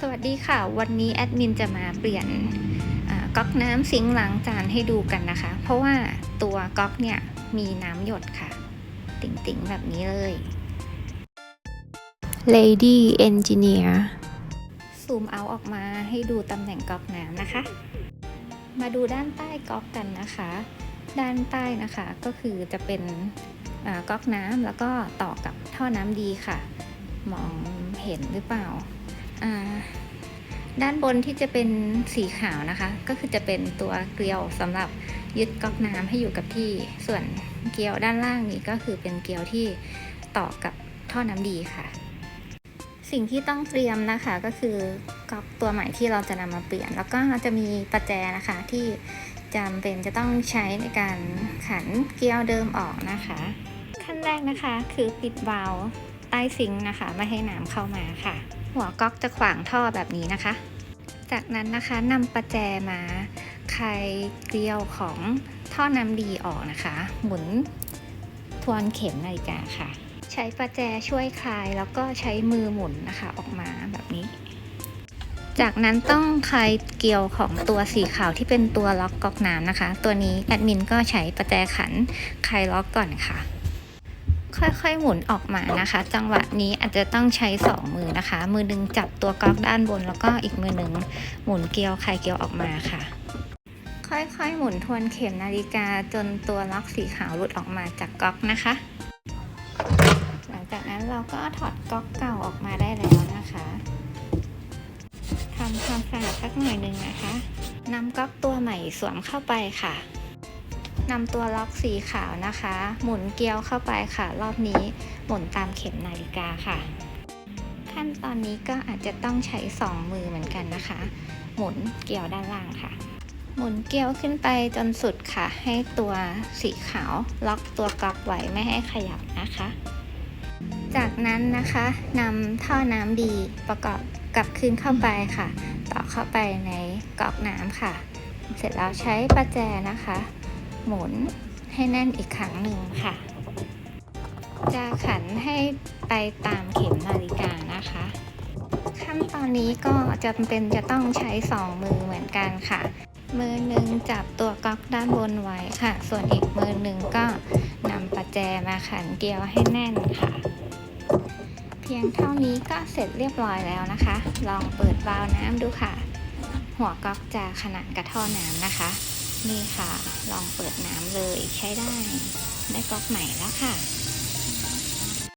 สวัสดีค่ะ วันนี้แอดมินจะมาเปลี่ยนอ่าก๊อกน้ำซิงค์ล้างจานให้ดูกันนะคะ เพราะว่าตัวก๊อกเนี่ยมีน้ำหยดค่ะ ติ่งๆ แบบนี้เลย Lady Engineer ซูมเอาออกมาให้ดูตำแหน่งก๊อกน้ำนะคะ มาดูด้านใต้ก๊อกกันนะคะ ด้านใต้นะคะก็คือจะเป็นอ่าก๊อกน้ำแล้วก็ต่อกับท่อน้ำดีค่ะ มองเห็นหรือเปล่าอ่า ด้านบนที่จะเป็นสีขาวนะคะ ก็คือจะเป็นตัวเกลียวสำหรับยึดก๊อกน้ำให้อยู่กับที่ ส่วนเกลียวด้านล่างนี้ก็คือเป็นเกลียวที่ต่อกับท่อน้ำดีค่ะ สิ่งที่ต้องเตรียมนะคะก็คือก๊อกตัวใหม่ที่เราจะนำมาเปลี่ยน แล้วก็จะมีประแจนะคะที่จำเป็นจะต้องใช้ในการขันเกลียวเดิมออกนะคะ ขั้นแรกนะคะคือปิดวาล์วใต้ซิงค์นะคะ ไม่ให้น้ำเข้ามาค่ะ หัวก๊อกจะขวางท่อแบบนี้นะคะ จากนั้นนะคะนำประแจมาคลายเกลียวของท่อน้ำดีออกนะคะ หมุนทวนเข็มนาฬิกาค่ะ ใช้ประแจช่วยคลายแล้วก็ใช้มือหมุนนะคะออกมาแบบนี้ จากนั้นต้องคลายเกลียวของตัวสีขาวที่เป็นตัวล็อกก๊อกน้ำนะคะ ตัวนี้แอดมินก็ใช้ประแจขันคลายล็อกก่อนค่ะ ค่อยๆ หมุนออกมานะคะ จังหวะนี้อาจจะต้องใช้สองมือนะคะ มือหนึ่งจับตัวก๊อกด้านบน แล้วก็อีกมือหนึ่งหมุนเกลียวคลายเกลียวออกมาค่ะ ค่อยๆ หมุนทวนเข็มนาฬิกาจนตัวล็อกสีขาวหลุดออกมาจากก๊อกนะคะ หลังจากนั้นเราก็ถอดก๊อกเก่าออกมาได้แล้วนะคะทำความสะอาดสักหน่อยหนึ่งนะคะนำก๊อกตัวใหม่สวมเข้าไปค่ะ นำตัวล็อกสีขาวนะคะ หมุนเกลียวเข้าไปค่ะ รอบนี้หมุนตามเข็มนาฬิกาค่ะ ขั้นตอนนี้ก็อาจจะต้องใช้สองมือเหมือนกันนะคะ หมุนเกลียวด้านล่างค่ะ หมุนเกลียวขึ้นไปจนสุดค่ะ ให้ตัวสีขาวล็อกตัวก๊อกไว้ไม่ให้ขยับนะคะ จากนั้นนะคะนำท่อน้ำดีประกอบกลับคืนเข้าไปค่ะ ต่อเข้าไปในก๊อกน้ำค่ะ เสร็จแล้วใช้ประแจนะคะ หมุนให้แน่นอีกครั้งหนึ่งค่ะ จะขันให้ไปตามเข็มนาฬิกานะคะ ขั้นตอนนี้ก็จำเป็นจะต้องใช้สองมือเหมือนกันค่ะ มือหนึ่งจับตัวก๊อกด้านบนไว้ค่ะ ส่วนอีกมือหนึ่งก็นำประแจมาขันเกลียวให้แน่นค่ะ เพียงเท่านี้ก็เสร็จเรียบร้อยแล้วนะคะ ลองเปิดวาล์วน้ำดูค่ะ หัวก๊อกจะขนานกับท่อน้ำนะคะ นี่ค่ะ ลองเปิดน้ำเลยใช้ได้ ได้ก๊อกใหม่แล้วค่ะ